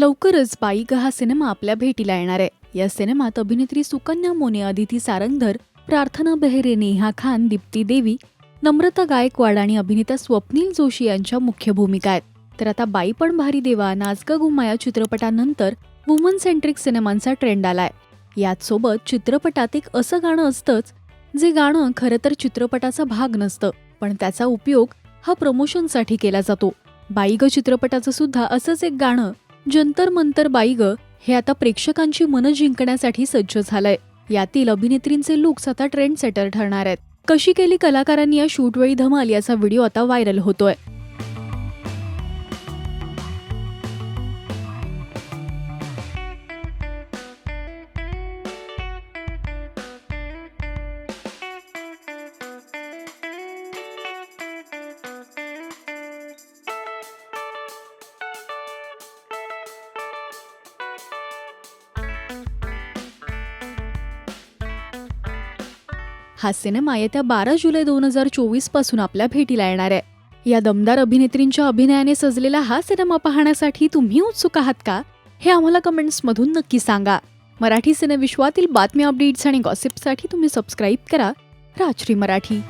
लवकरच बाईग हा सिनेमा आपल्या भेटीला येणार आहे. या सिनेमात अभिनेत्री सुकन्या मोने अदिती सारंगधर प्रार्थना बेहरे नेहा खान दीप्ती देवी नम्रता गायकवाड आणि अभिनेता स्वप्नील जोशी यांच्या मुख्य भूमिका आहेत. तर आता बाई पण भारी देवा नाजका गुमाया चित्रपटानंतर वुमन सेंट्रिक सिनेमांचा ट्रेंड आलाय. याच सोबत चित्रपटात एक असं गाणं असतंच जे गाणं खरं तर चित्रपटाचा भाग नसतं पण त्याचा उपयोग हा प्रमोशनसाठी केला जातो. बाईग चित्रपटाचं सुद्धा असंच एक गाणं जंतर मंतर बाईग हे आता प्रेक्षकांची मनं जिंकण्यासाठी सज्ज झालंय. यातील अभिनेत्रींचे लुक्स आता ट्रेंड सेटर ठरणार आहेत. कशी केली कलाकारांनी या शूटवेळी धमाल याचा व्हिडिओ आता व्हायरल होतोय. हा सिनेमा येत्या बारा जुलै दोन हजार चोवीसपासून आपल्या भेटीला येणार आहे. या दमदार अभिनेत्रींच्या अभिनयाने सजलेला हा सिनेमा पाहण्यासाठी तुम्ही उत्सुक आहात का? हे आम्हाला कमेंट्समधून नक्की सांगा. मराठी सिनेविश्वातील बातम्या अपडेट्स आणि गॉसिपसाठी तुम्ही सबस्क्राईब करा. राजश्री मराठी.